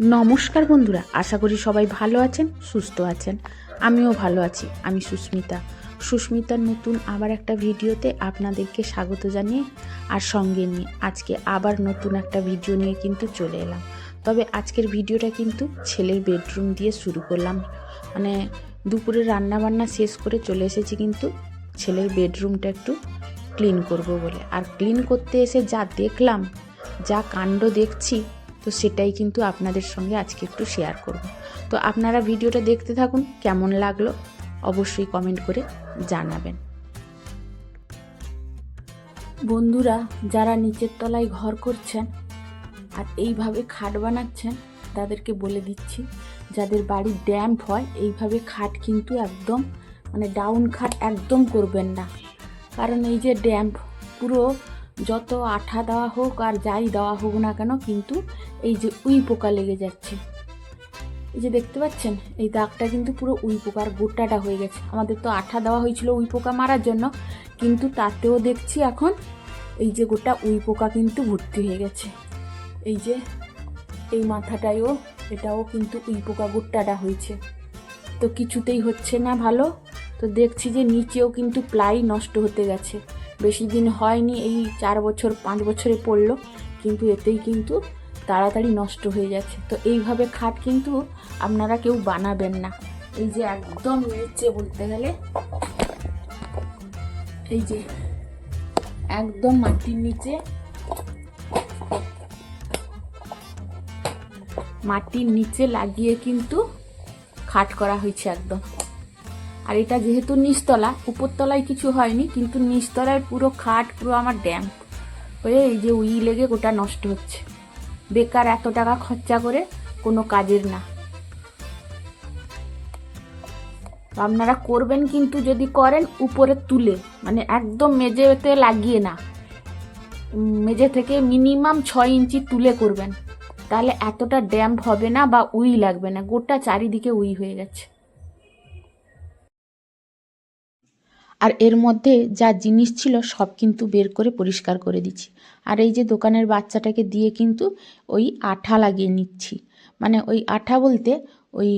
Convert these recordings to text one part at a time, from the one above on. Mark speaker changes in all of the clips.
Speaker 1: নমস্কার বন্ধুরা, আশা করি সবাই ভালো আছেন, সুস্থ আছেন। আমিও ভালো আছি, আমি সুস্মিতা। সুস্মিতার নতুন আবার একটা ভিডিওতে আপনাদেরকে স্বাগত জানিয়ে আর সঙ্গে নিয়ে আজকে আবার নতুন একটা ভিডিও নিয়ে কিন্তু চলে এলাম। তবে আজকের ভিডিওটা কিন্তু ছেলের বেডরুম দিয়ে শুরু করলাম। মানে দুপুরে রান্না বান্না শেষ করে চলে এসেছি কিন্তু ছেলের বেডরুমটা একটু ক্লিন করব বলে। আর ক্লিন করতে এসে যা দেখলাম, যা কাণ্ড দেখছি তো সেটাই কিন্তু আপনাদের সঙ্গে আজকে একটু শেয়ার করব। তো আপনারা ভিডিওটা দেখতে থাকুন, কেমন লাগল অবশ্যই কমেন্ট করে জানাবেন। বন্ধুরা, যারা নিচের তলায় ঘর করছেন আর এইভাবে খাট বানাচ্ছেন, তাদেরকে বলে দিচ্ছি, যাদের বাড়ি ড্যাম্প হয়, এইভাবে খাট কিন্তু একদম মানে ডাউন খাট একদম করবেন না। কারণ এই যে ড্যাম্প পুরো যত আঠা দেওয়া হোক আর যাই দেওয়া হোক না কেন কিন্তু এই যে উই পোকা লেগে যাচ্ছে। এই যে দেখতে পাচ্ছেন, এই দাগটা কিন্তু পুরো উই পোকার গোটাটা হয়ে গেছে। আমাদের তো আঠা দেওয়া হয়েছিল উই পোকা মারার জন্য, কিন্তু তাতেও দেখছি এখন এই যে গোটা উই পোকা কিন্তু ভর্তি হয়ে গেছে। এই যে এই মাথাটায়ও, এটাও কিন্তু উই পোকা গোটাটা হয়েছে। তো কিছুতেই হচ্ছে না ভালো। তো দেখছি যে নিচেও কিন্তু প্লাই নষ্ট হতে গেছে। বেশি দিন হয়নি, এই চার বছর, পাঁচ বছরে পড়ল, কিন্তু এতেই কিন্তু তাড়াতাড়ি নষ্ট হয়ে যাচ্ছে। তো এইভাবে খাট কিন্তু আপনারা কেউ বানাবেন না। এই যে একদম নিচে বলতে গেলে, এই যে একদম মাটির নিচে মাটির নিচে লাগিয়ে কিন্তু খাট করা হয়েছে একদম। আর এটা যেহেতু নিচতলা, উপরতলায় কিছু হয়নি, কিন্তু নিচতলায় পুরো খাট, পুরো আমার ড্যাম। হয়ে এই যে উই লেগে গোটা নষ্ট হচ্ছে। বেকার এত টাকা খরচা করে কোনো কাজের না। আপনারা করবেন কিন্তু যদি করেন, উপরে তুলে মানে একদম মেঝেতে লাগিয়ে না। মেঝে থেকে মিনিমাম ছয় ইঞ্চি তুলে করবেন। তাহলে এতটা ড্যাম্প হবে না বা উই লাগবে না, গোটা চারিদিকে উই হয়ে গেছে। আর এর মধ্যে যা জিনিস ছিল সব কিন্তু বের করে পরিষ্কার করে দিচ্ছি। আর এই যে দোকানের বাচ্চাটাকে দিয়ে কিন্তু ওই আঠা লাগিয়ে নিচ্ছি। মানে ওই আঠা বলতে ওই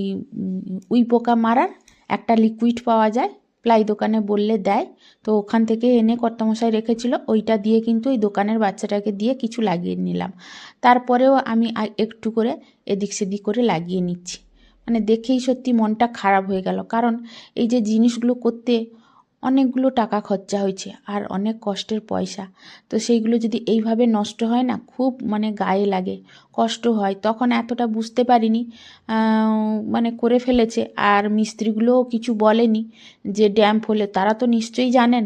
Speaker 1: উই পোকা মারার একটা লিকুইড পাওয়া যায়, প্লাই দোকানে বললে দেয়। তো ওখান থেকে এনে কর্তামশাই রেখেছিল, ওইটা দিয়ে কিন্তু ওই দোকানের বাচ্চাটাকে দিয়ে কিছু লাগিয়ে নিলাম। তারপরেও আমি একটু করে এদিক সেদিক করে লাগিয়ে নিচ্ছি। মানে দেখেই সত্যি মনটা খারাপ হয়ে গেল। কারণ এই যে জিনিসগুলো করতে অনেকগুলো টাকা খরচা হয়েছে আর অনেক কষ্টের পয়সা। তো সেইগুলো যদি এইভাবে নষ্ট হয় না, খুব মানে গায়ে লাগে, কষ্ট হয়। তখন এতটা বুঝতে পারিনি মানে করে ফেলেছে। আর মিস্ত্রিগুলোও কিছু বলেনি যে ড্যাম্প হলে তারা তো নিশ্চয়ই জানেন,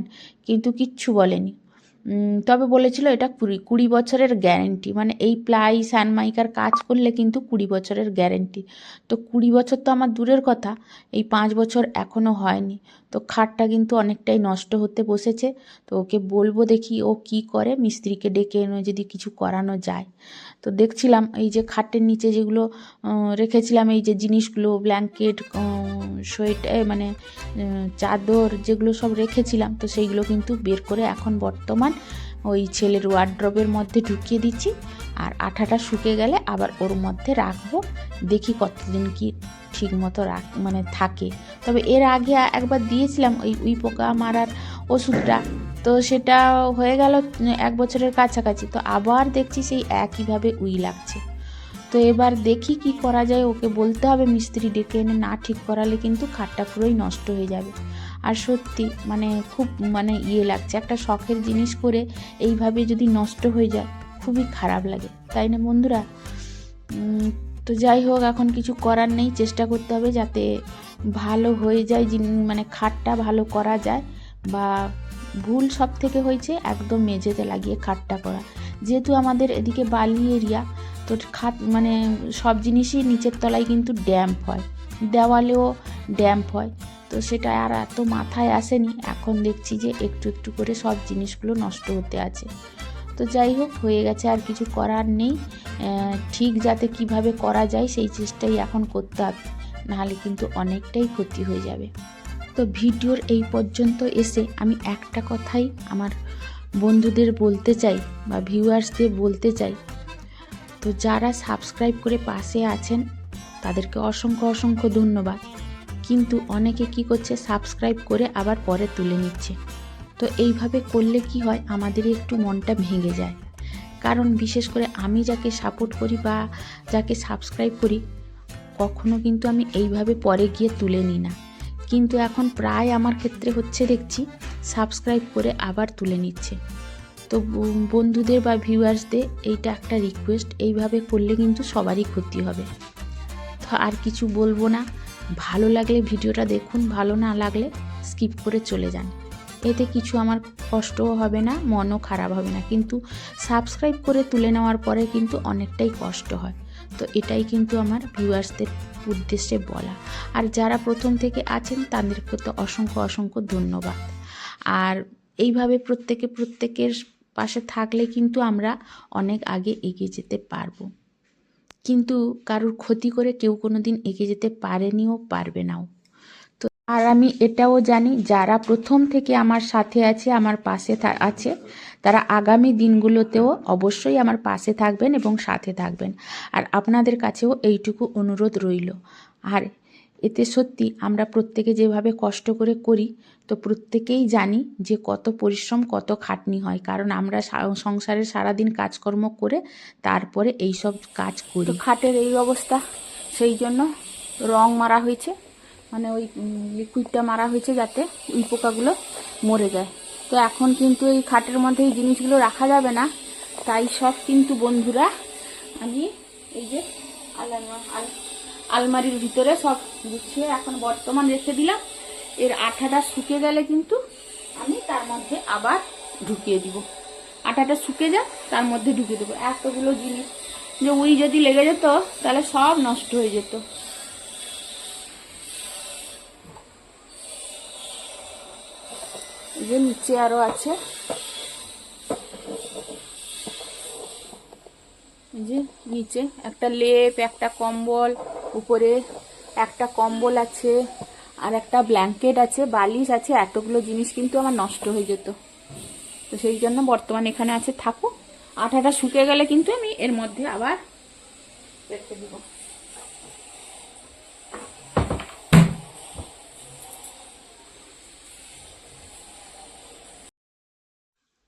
Speaker 1: কিন্তু কিচ্ছু বলেনি। তবে বলেছিল এটা কুড়ি কুড়ি বছরের গ্যারেন্টি মানে এই প্লাই সানমাইকার কাজ করলে কিন্তু কুড়ি বছরের গ্যারেন্টি তো কুড়ি বছর তো আমার দূরের কথা, এই পাঁচ বছর এখনও হয়নি। তো খাটটা কিন্তু অনেকটাই নষ্ট হতে বসেছে। তো ওকে বলব দেখি ও কি করে, মিস্ত্রিকে ডেকে এনে যদি কিছু করানো যায়। তো দেখছিলাম এই যে খাটের নিচে যেগুলো রেখেছিলাম, এই যে জিনিসগুলো ব্ল্যাঙ্কেট সোয়েটার মানে চাদর যেগুলো সব রেখেছিলাম, তো সেইগুলো কিন্তু বের করে এখন বর্তমান ওই ছেলের ওয়ার্ড্রবের মধ্যে ঢুকিয়ে দিচ্ছি। আর আঠাটা শুকে গেলে আবার ওর মধ্যে রাখব। দেখি কতদিন কি ঠিক মতো রাখ মানে থাকে। তবে এর আগে একবার দিয়েছিলাম ওই উই পোকা মারার ওষুধটা। তো সেটা হয়ে গেল এক বছরের কাছাকাছি। তো আবার দেখছি সেই একইভাবে উই লাগছে। তো এবার দেখি কি করা যায়, ওকে বলতে হবে মিস্ত্রি ডেকে এনে না ঠিক করালে কিন্তু খাটটা পুরোই নষ্ট হয়ে যাবে। আর সত্যি মানে খুব মানে ইয়ে লাগছে, একটা শখের জিনিস করে এইভাবে যদি নষ্ট হয়ে যায়, খুবই খারাপ লাগে। তাই না বন্ধুরা? তো যাই হোক, এখন কিছু করার নেই, চেষ্টা করতে হবে যাতে ভালো হয়ে যায় মানে খাটটা ভালো করা যায়, বা ভুল সব থেকে হয়েছে একদম মেঝেতে লাগিয়ে খাটটা করা। যেহেতু আমাদের এদিকে বালি এরিয়া, তো খাট মানে সব জিনিসই নিচের তলায় কিন্তু ড্যাম্প হয়, দেওয়ালেও ড্যাম্প হয়। তো সেটা আর এত মাথায় আসেনি, এখন দেখছি যে একটু একটু করে সব জিনিসগুলো নষ্ট হতে আছে। তো যাই হোক, হয়ে গেছে আর কিছু করার নেই। ঠিক যাতে কীভাবে করা যায় সেই চেষ্টাই এখন করতে হবে, নাহলে কিন্তু অনেকটাই ক্ষতি হয়ে যাবে। তো ভিডিওর এই পর্যন্ত এসে আমি একটা কথাই আমার বন্ধুদের বলতে চাই বা ভিউয়ার্সদের বলতে চাই। তো যারা সাবস্ক্রাইব করে পাশে আছেন, তাদেরকে অসংখ্য অসংখ্য ধন্যবাদ। কিন্তু অনেকে কি করছে, সাবস্ক্রাইব করে আবার পরে তুলে নিচ্ছে। তো এইভাবে করলে কি হয়, আমাদের একটু মনটা ভেঙে যায়। কারণ বিশেষ করে আমি যাকে সাপোর্ট করি বা যাকে সাবস্ক্রাইব করি, কখনো কিন্তু আমি এইভাবে পরে গিয়ে তুলে নিই না। কিন্তু এখন প্রায় আমার ক্ষেত্রে হচ্ছে দেখছি সাবস্ক্রাইব করে আবার তুলে নিচ্ছে। তো বন্ধুদের বা ভিউয়ার্সদের এইটা একটা রিকোয়েস্ট এইভাবে করলে কিন্তু সবারই ক্ষতি হবে। তো আর কিছু বলব না, ভালো লাগলে ভিডিওটা দেখুন, ভালো না লাগলে স্কিপ করে চলে যান। এতে কিছু আমার কষ্টও হবে না, মনও খারাপ হবে না, কিন্তু সাবস্ক্রাইব করে তুলে নেওয়ার পরে কিন্তু অনেকটাই কষ্ট হয়। তো এটাই কিন্তু আমার ভিউয়ার্সদের উদ্দেশ্যে বলা। আর যারা প্রথম থেকে আছেন, তাদেরকে তো অসংখ্য অসংখ্য ধন্যবাদ। আর এইভাবে প্রত্যেকে, প্রত্যেকের পাশে থাকলে কিন্তু আমরা অনেক আগে এগিয়ে যেতে পারব। কিন্তু কারোর ক্ষতি করে কেউ কোনো দিন এগিয়ে যেতে পারেনিও পারবে নাও। তো আর আমি এটাও জানি, যারা প্রথম থেকে আমার সাথে আছে, আমার পাশে আছে তারা আগামী দিনগুলোতেও অবশ্যই আমার পাশে থাকবেন এবং সাথে থাকবেন। আর আপনাদের কাছেও এইটুকু অনুরোধ রইল। আর এতে সত্যি আমরা প্রত্যেকে যেভাবে কষ্ট করে করি, তো প্রত্যেকেই জানি যে কত পরিশ্রম, কত খাটনি হয়। কারণ আমরা সংসারে সারাদিন কাজকর্ম করে তারপরে এই সব কাজ করি। খাটের এই অবস্থা, সেই জন্য রং মারা হয়েছে। মানে ওই লিকুইডটা মারা হয়েছে যাতে উই পোকাগুলো মরে যায়। তো এখন কিন্তু এই খাটের মধ্যে এই জিনিসগুলো রাখা যাবে না। তাই সব কিন্তু বন্ধুরা, আমি এই যে আলমা আল- আলমারির ভিতরে সব গুছিয়ে এখন বর্তমান রেখে দিলাম। এর আঠাটা শুকে গেলে কিন্তু আমি তার মধ্যে আবার ঢুকিয়ে দিব। আটাটা শুকে যাক, তার মধ্যে ঢুকিয়ে দেবো। এতগুলো জিনিস। যে উই যদি লেগে যেত, তাহলে সব নষ্ট হয়ে যেত। যে নিচে আরও আছে। যে নিচে একটা লেপ, একটা কম্বল, উপরে একটা কম্বল আছে, আর একটা ব্ল্যাঙ্কেট আছে, বালিশ আছে, এতগুলো জিনিস কিন্তু আমার নষ্ট হয়ে যেত। তো সেই জন্য বর্তমানে এখানে আছে, থাকুক। আঠাটা শুকে গেলে কিন্তু আমি এর মধ্যে আবার রেখে দিব।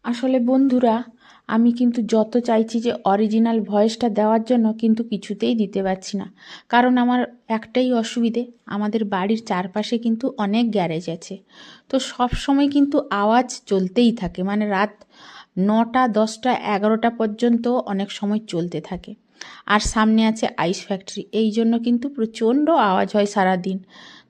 Speaker 1: আসলে বন্ধুরা, আমি কিন্তু যত চাইছি যে অরিজিনাল ভয়েসটা দেওয়ার জন্য কিন্তু কিছুতেই দিতে পারছি না। কারণ আমার একটাই অসুবিধে, আমাদের বাড়ির চারপাশে কিন্তু অনেক গ্যারেজ আছে। তো সব সময় কিন্তু আওয়াজ চলতেই থাকে মানে রাত নটা, দশটা, এগারোটা পর্যন্ত অনেক সময় চলতে থাকে। আর সামনে আছে আইস ফ্যাক্টরি এই জন্য কিন্তু প্রচণ্ড আওয়াজ হয় সারাদিন।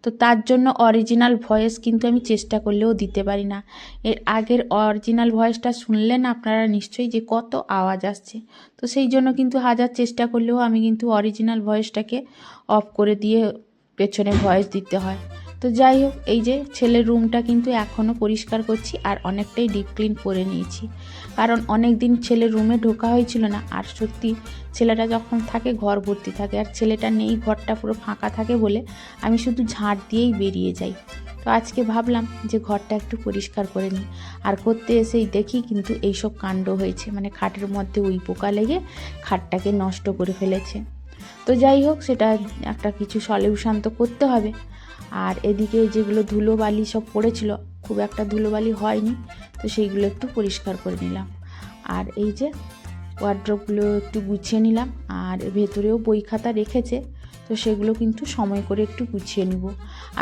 Speaker 1: তো তার জন্য অরিজিনাল ভয়েস কিন্তু আমি চেষ্টা করলেও দিতে পারি না। এর আগের অরিজিনাল ভয়েসটা শুনলেন আপনারা নিশ্চয়ই যে কত আওয়াজ আসছে। তো সেই জন্য কিন্তু হাজার চেষ্টা করলেও আমি কিন্তু অরিজিনাল ভয়েসটাকে অফ করে দিয়ে পেছনে ভয়েস দিতে হয়। তো যাই হোক, এই যে ছেলের রুমটা কিন্তু এখনও পরিষ্কার করছি আর অনেকটাই ডিপ ক্লিন করে নিয়েছি। কারণ অনেক দিন ছেলের রুমে ঢোকা হয়েছিল না আর সত্যি ছেলেটা যখন থাকে ঘর ভর্তি থাকে আর ছেলেটা নেই, ঘরটা পুরো ফাঁকা থাকে বলে আমি শুধু ঝাঁট দিয়েই বেরিয়ে যাই। তো আজকে ভাবলাম যে ঘরটা একটু পরিষ্কার করে নিই। আর করতে এসেই দেখি কিন্তু এইসব কাণ্ড হয়েছে মানে খাটের মধ্যে উই পোকা লেগে খাটটাকে নষ্ট করে ফেলেছে। তো যাই হোক, সেটা একটা কিছু সলিউশন তো করতে হবে। আর এদিকে যেগুলো ধুলোবালি সব পড়েছিল, খুব একটা ধুলোবালি হয়নি, তো সেইগুলো একটু পরিষ্কার করে নিলাম। আর এই যে ওয়ার্ড্রপগুলো একটু গুছিয়ে নিলাম, আর ভেতরেও বই খাতা রেখেছে, তো সেগুলো কিন্তু সময় করে একটু গুছিয়ে নিব।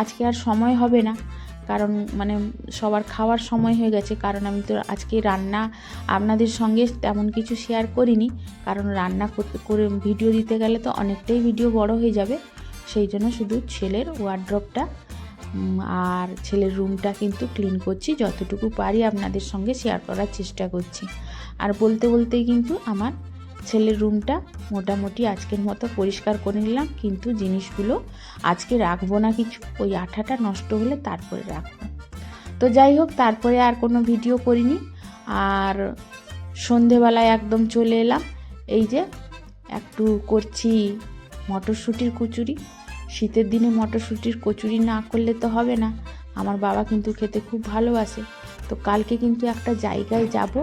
Speaker 1: আজকে আর সময় হবে না, কারণ মানে সবার খাওয়ার সময় হয়ে গেছে, কারণ আমি তো আজকে রান্না আপনাদের সঙ্গে তেমন কিছু শেয়ার করিনি, কারণ রান্না করতে, করে ভিডিও দিতে গেলে তো অনেকটাই ভিডিও বড় হয়ে যাবে। সেই জন্য শুধু ছেলের ওয়ার্ড্রপটা আর ছেলের রুমটা কিন্তু ক্লিন করছি। যতটুকু পারি আপনাদের সঙ্গে শেয়ার করার চেষ্টা করছি। আর বলতে বলতেই কিন্তু আমার ছেলের রুমটা মোটামুটি আজকের মতো পরিষ্কার করে নিলাম। কিন্তু জিনিসগুলো আজকে রাখব না কিছু, ওই আঠাটা নষ্ট হলে তারপরে রাখব। তো যাই হোক, তারপরে আর কোনো ভিডিও করিনি। আর সন্ধেবেলায় একদম চলে এলাম। এই যে একটু করছি মটরশুঁটির কচুরি। শীতের দিনে মটরশুঁটির কচুরি না করলে তো হবে না। আমার বাবা কিন্তু খেতে খুব ভালোবাসে। তো কালকে কিন্তু একটা জায়গায় যাব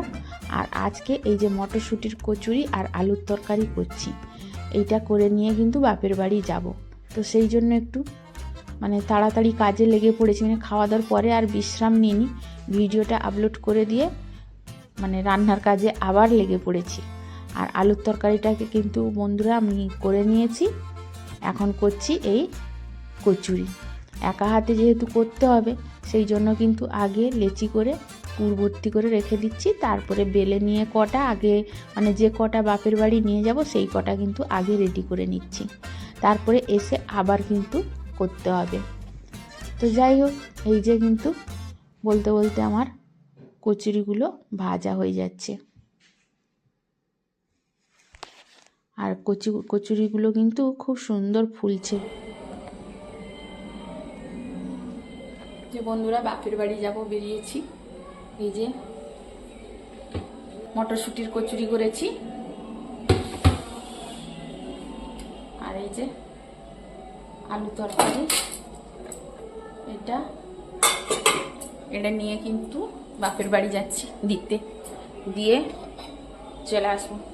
Speaker 1: আর আজকে এই যে মটরশুঁটির কচুরি আর আলুর তরকারি করছি। এইটা করে নিয়ে কিন্তু বাপের বাড়ি যাব। তো সেই জন্য একটু মানে তাড়াতাড়ি কাজে লেগে পড়েছি। মানে খাওয়া দাওয়ার পরে আর বিশ্রাম নিইনি। ভিডিওটা আপলোড করে দিয়ে মানে রান্নার কাজে আবার লেগে পড়েছি। আর আলুর তরকারিটাকে কিন্তু বন্ধুরা আমি করে নিয়েছি। এখন করছি এই কচুরি। একা হাতে যেহেতু করতে হবে, সেই জন্য কিন্তু আগে লেচি করে পুর ভর্তি করে রেখে দিচ্ছি। তারপরে বেলে নিয়ে কটা, আগে মানে যে কটা বাপের বাড়ি নিয়ে যাব, সেই কটা কিন্তু আগে রেডি করে নিচ্ছি। তারপরে এসে আবার কিন্তু করতে হবে। তো যাই হোক, এই যে কিন্তু বলতে বলতে আমার কচুরিগুলো ভাজা হয়ে যাচ্ছে। আর কচু, কচুরিগুলো কিন্তু খুব সুন্দর ফুলছে। যে বন্ধুরা, বাপের বাড়ি যাব, বেরিয়েছি। এই যে মটরশুটির কচুরি করেছি। আর এই যে আলু তরকারি। এটা এটা নিয়ে কিন্তু বাপের বাড়ি যাচ্ছি দিতে। দিয়ে চলে আসব।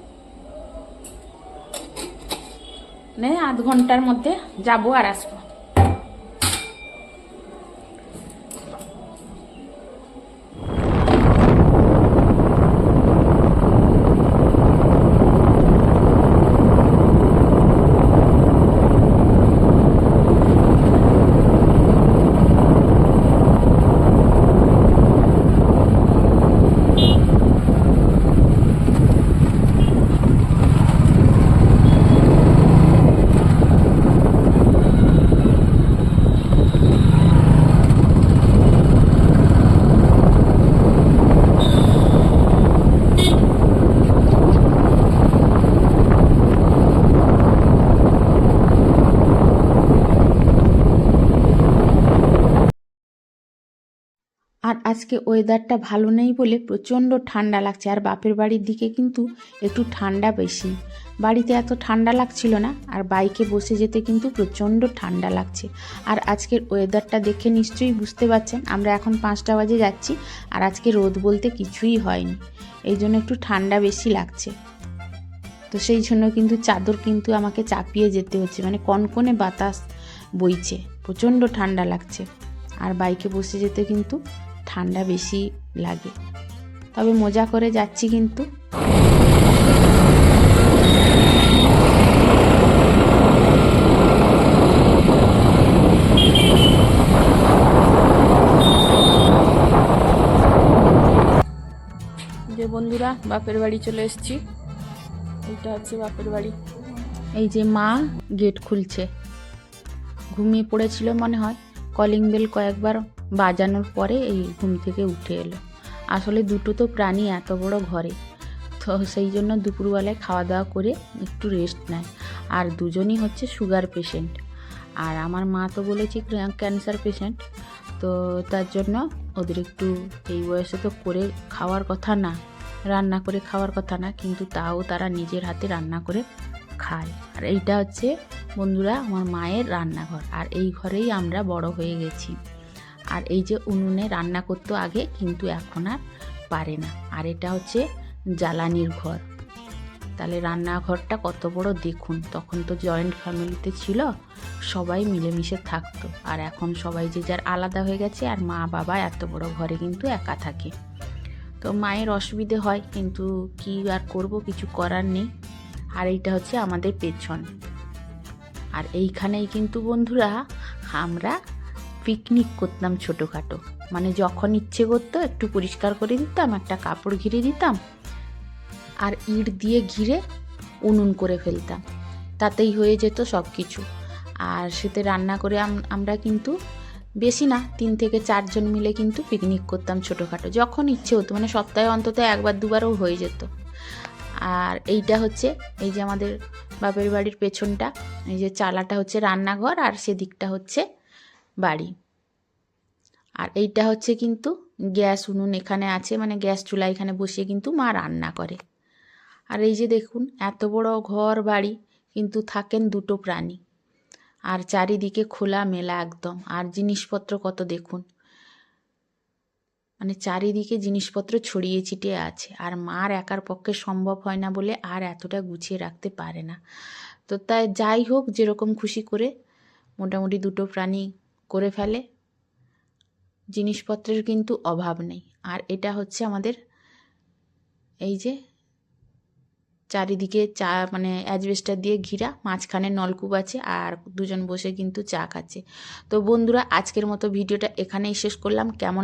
Speaker 1: নে আধ ঘণ্টার মধ্যে যাব আর আসব আর আজকে ওয়েদারটা ভালো নেই বলে প্রচণ্ড ঠান্ডা লাগছে, আর বাপের বাড়ির দিকে কিন্তু একটু ঠান্ডা বেশি। বাড়িতে এত ঠান্ডা লাগছিল না, আর বাইকে বসে যেতে কিন্তু প্রচণ্ড ঠান্ডা লাগছে। আর আজকের ওয়েদারটা দেখে নিশ্চয়ই বুঝতে পারছেন, আমরা এখন পাঁচটা বাজে যাচ্ছি, আর আজকে রোদ বলতে কিছুই হয়নি। এই জন্য একটু ঠান্ডা বেশি লাগছে। তো সেই জন্য কিন্তু চাদর কিন্তু আমাকে চাপিয়ে যেতে হচ্ছে মানে কনকনে বাতাস বইছে, প্রচণ্ড ঠান্ডা লাগছে। আর বাইকে বসে যেতে কিন্তু ঠান্ডা বেশি লাগে। তবে মজা করে যাচ্ছি কিন্তু। যে বন্ধুরা বাপের বাড়ি চলে এসেছি। এইটা হচ্ছে বাপের বাড়ি। এই যে মা গেট খুলছে। ঘুমিয়ে পড়েছিল মনে হয়। কলিং বেল কয়েকবার বাজানোর পরে এই ঘুম থেকে উঠে এলো। আসলে দুটো তো প্রাণী এত বড় ঘরে। তো সেই জন্য দুপুরবেলায় খাওয়া দাওয়া করে একটু রেস্ট নেয়। আর দুজনই হচ্ছে সুগার পেশেন্ট আর আমার মা তো বলেছে ক্যান্সার পেশেন্ট তো তার জন্য ওদের একটু এই বয়সে তো করে খাওয়ার কথা না, রান্না করে খাওয়ার কথা না, কিন্তু তাও তারা নিজের হাতে রান্না করে খায়। আর এইটা হচ্ছে বন্ধুরা আমার মায়ের রান্নাঘর। আর এই ঘরেই আমরা বড় হয়ে গেছি। আর এই যে উনুনে রান্না করতো আগে, কিন্তু এখন আর পারে না। আর এটা হচ্ছে জ্বালানির ঘর। তাহলে রান্নাঘরটা কত বড় দেখুন। তখন তো জয়েন্ট ফ্যামিলিতে ছিল, সবাই মিলেমিশে থাকতো। আর এখন সবাই যে যার আলাদা হয়ে গেছে, আর মা বাবা এত বড় ঘরে কিন্তু একা থাকে। তো মায়ের অসুবিধে হয়, কিন্তু কি আর করব, কিছু করার নেই। আর এইটা হচ্ছে আমাদের পেছন। আর এইখানেই কিন্তু বন্ধুরা, আমরা পিকনিক করতাম ছোটোখাটো। মানে যখন ইচ্ছে করতো একটু পরিষ্কার করে দিতাম, একটা কাপড় ঘিরে দিতাম, আর ইট দিয়ে ঘিরে উনুন করে ফেলতাম। তাতেই হয়ে যেত সব কিছু আর সেতে রান্না করে আমরা কিন্তু বেশি না, তিন থেকে চারজন মিলে কিন্তু পিকনিক করতাম ছোটোখাটো, যখন ইচ্ছে হতো। মানে সপ্তাহে অন্তত একবার দুবারও হয়ে যেত। আর এইটা হচ্ছে, এই যে আমাদের বাপের বাড়ির পেছনটা, এই যে চালাটা হচ্ছে রান্নাঘর, আর সেদিকটা হচ্ছে বাড়ি। আর এইটা হচ্ছে কিন্তু গ্যাস উনুন এখানে আছে মানে গ্যাস চুলা এখানে বসিয়ে কিন্তু মা রান্না করে। আর এই যে দেখুন, এত বড় ঘর বাড়ি, কিন্তু থাকেন দুটো প্রাণী। আর চারিদিকে খোলা মেলা একদম। আর জিনিসপত্র কত দেখুন। মানে চারিদিকে জিনিসপত্র ছড়িয়ে ছিটিয়ে আছে। আর মার একার পক্ষে সম্ভব হয় না বলে আর এতটা গুছিয়ে রাখতে পারে না। তো তাই যাই হোক, যেরকম খুশি করে মোটামুটি দুটো প্রাণী করে ফেলে, জিনিসপত্রের কিন্তু অভাব নেই। আর এটা হচ্ছে আমাদের এই যে চারিদিকে চা মানে অ্যাজবেস্টার দিয়ে ঘিরা, মাঝখানে নলকূপ আছে আর দুজন বসে কিন্তু চা খাচ্ছে। তো বন্ধুরা, আজকের মতো ভিডিওটা এখানেই শেষ করলাম। কেমন